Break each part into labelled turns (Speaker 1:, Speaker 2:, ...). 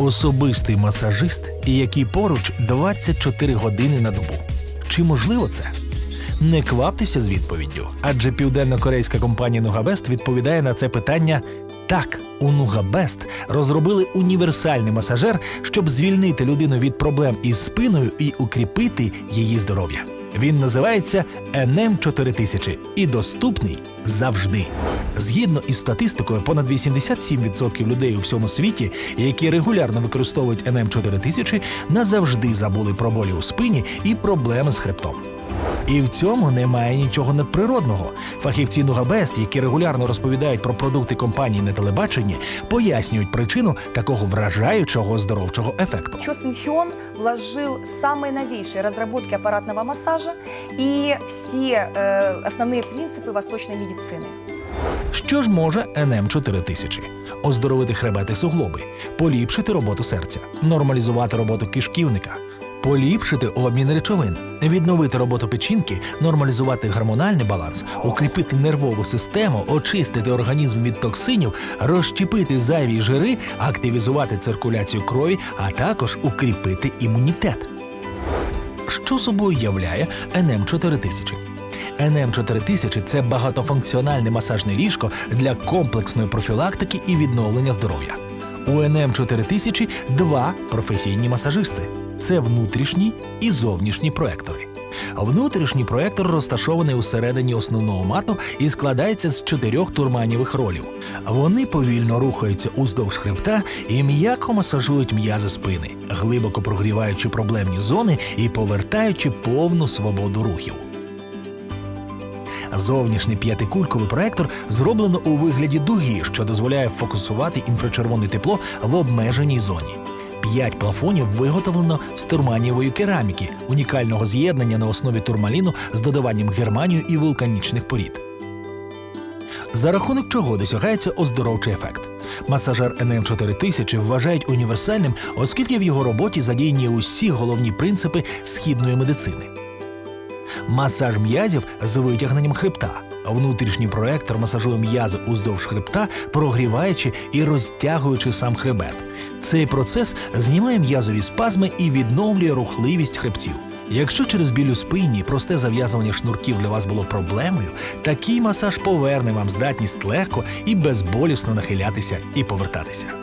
Speaker 1: Особистий масажист, який поруч 24 години на добу. Чи можливо це? Не кваптеся з відповіддю, адже південно-корейська компанія Нугабест відповідає на це питання так. У Нугабест розробили універсальний масажер, щоб звільнити людину від проблем із спиною і укріпити її здоров'я. Він називається НМ 4000 і доступний завжди. Згідно із статистикою, понад 87% людей у всьому світі, які регулярно використовують НМ 4000 назавжди забули про болі у спині і проблеми з хребтом. І в цьому немає нічого надприродного. Фахівці Нугабест, які регулярно розповідають про продукти компанії на телебаченні, пояснюють причину такого вражаючого оздоровчого ефекту.
Speaker 2: Чо Син Хён вложил самые новейшие разработки аппаратного массажа и все э, основные принципы восточной медицины.
Speaker 1: Що ж може НМ 4000? Оздоровити хребет і суглоби, поліпшити роботу серця, нормалізувати роботу кишківника, поліпшити обмін речовин, відновити роботу печінки, нормалізувати гормональний баланс, укріпити нервову систему, очистити організм від токсинів, розщепити зайві жири, активізувати циркуляцію крові, а також укріпити імунітет. Що собою являє НМ 4000? НМ 4000 – це багатофункціональне масажне ліжко для комплексної профілактики і відновлення здоров'я. У НМ 4000 два професійні масажисти: це внутрішній і зовнішній проектори. Внутрішній проектор розташований усередині основного мату і складається з чотирьох турманівих ролів. Вони повільно рухаються уздовж хребта і м'яко масажують м'язи спини, глибоко прогріваючи проблемні зони і повертаючи повну свободу рухів. Зовнішній п'ятикульковий проектор зроблено у вигляді дуги, що дозволяє фокусувати інфрачервоне тепло в обмеженій зоні. П'ять плафонів виготовлено з турманієвої кераміки, унікального з'єднання на основі турмаліну з додаванням германію і вулканічних порід. За рахунок чого досягається оздоровчий ефект. Масажер NM 4000 вважають універсальним, оскільки в його роботі задіяні усі головні принципи східної медицини масаж м'язів з витягненням хребта. Внутрішній проектор масажує м'язи уздовж хребта, прогріваючи і розтягуючи сам хребет. Цей процес знімає м'язові спазми і відновлює рухливість хребців. Якщо через біль у спині просте зав'язування шнурків для вас було проблемою, такий масаж поверне вам здатність легко і безболісно нахилятися і повертатися.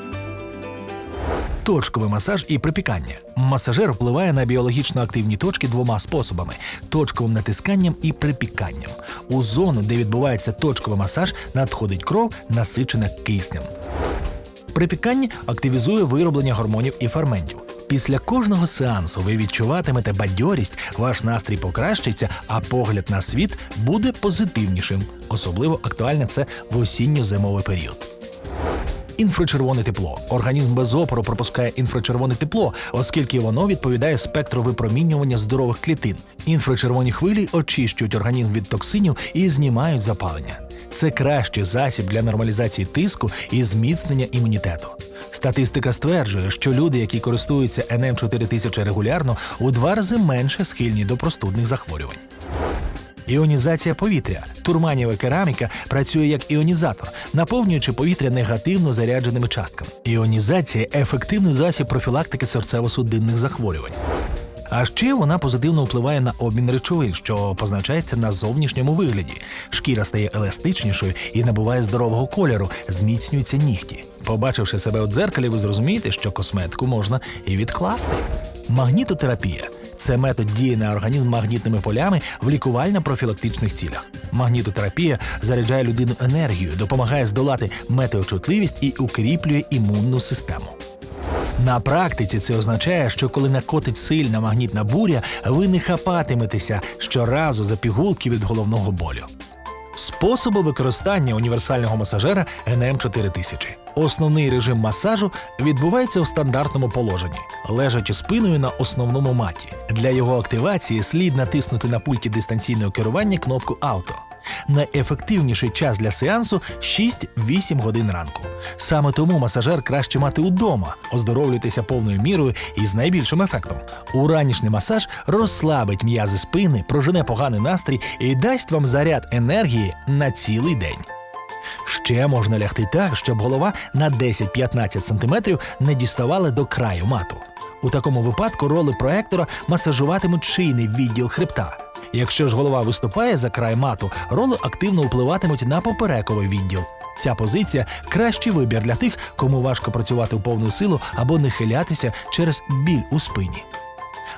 Speaker 1: Точковий масаж і припікання. Масажер впливає на біологічно активні точки двома способами: точковим натисканням і припіканням. У зону, де відбувається точковий масаж, надходить кров, насичена киснем. Припікання активізує вироблення гормонів і ферментів. Після кожного сеансу ви відчуватимете бадьорість, ваш настрій покращиться, а погляд на світ буде позитивнішим. Особливо актуальне це в осінньо-зимовий період. Інфрачервоне тепло. Організм без опору пропускає інфрачервоне тепло, оскільки воно відповідає спектру випромінювання здорових клітин. Інфрачервоні хвилі очищують організм від токсинів і знімають запалення. Це кращий засіб для нормалізації тиску і зміцнення імунітету. Статистика стверджує, що люди, які користуються НМ 4000 регулярно, у два рази менше схильні до простудних захворювань. Іонізація повітря. Турманієва кераміка працює як іонізатор, наповнюючи повітря негативно зарядженими частками. Іонізація ефективний засіб профілактики серцево-судинних захворювань. А ще вона позитивно впливає на обмін речовин, що позначається на зовнішньому вигляді. Шкіра стає еластичнішою і набуває здорового кольору, зміцнюються нігті. Побачивши себе у дзеркалі, ви зрозумієте, що косметику можна і відкласти. Магнітотерапія це метод дії на організм магнітними полями в лікувально-профілактичних цілях. Магнітотерапія заряджає людину енергією, допомагає здолати метеочутливість і укріплює імунну систему. На практиці це означає, що коли накотить сильна магнітна буря, ви не хапатиметеся щоразу за пігулки від головного болю. Способи використання універсального масажера NM 4000. Основний режим масажу відбувається в стандартному положенні, лежачи спиною на основному маті. Для його активації слід натиснути на пульті дистанційного керування кнопку Авто. Найефективніший час для сеансу 6-8 годин ранку. Саме тому масажер краще мати удома, оздоровлюйтеся повною мірою і з найбільшим ефектом. Уранішній масаж розслабить м'язи спини, прожене поганий настрій і дасть вам заряд енергії на цілий день. Ще можна лягти так, щоб голова на 10-15 см не діставала до краю мату. У такому випадку роли проектора масажуватимуть шийний відділ хребта. Якщо ж голова виступає за край мату, роли активно впливатимуть на поперековий відділ. Ця позиція кращий вибір для тих, кому важко працювати в повну силу або не хилятися через біль у спині.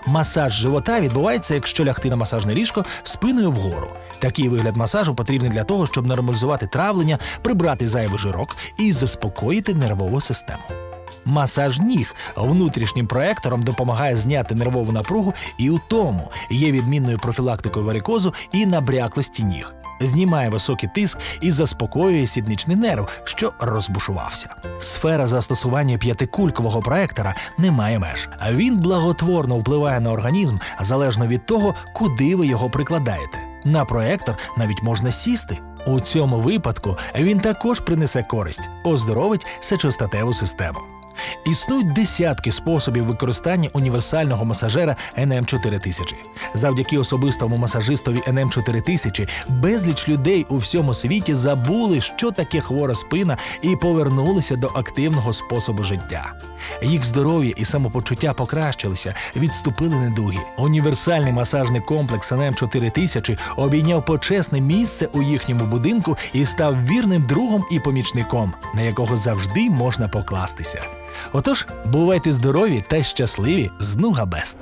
Speaker 1: Масаж живота відбувається, якщо лягти на масажне ліжко спиною вгору. Такий вигляд масажу потрібний для того, щоб нормалізувати травлення, прибрати зайвий жирок і заспокоїти нервову систему. Масаж ніг внутрішнім проектором допомагає зняти нервову напругу і утому, є відмінною профілактикою варикозу і набряклості ніг. Знімає високий тиск і заспокоює сідничний нерв, що розбушувався. Сфера застосування п'ятикулькового проектора не має меж. А він благотворно впливає на організм залежно від того, куди ви його прикладаєте. На проектор навіть можна сісти. У цьому випадку він також принесе користь, оздоровить сечостатеву систему. Існують десятки способів використання універсального масажера NM4000. Завдяки особистому масажистові NM4000 безліч людей у всьому світі забули, що таке хвора спина, і повернулися до активного способу життя. Їх здоров'я і самопочуття покращилися, відступили недуги. Універсальний масажний комплекс NM4000 обійняв почесне місце у їхньому будинку і став вірним другом і помічником, на якого завжди можна покластися. Отож, бувайте здорові та щасливі з Нуга Бест!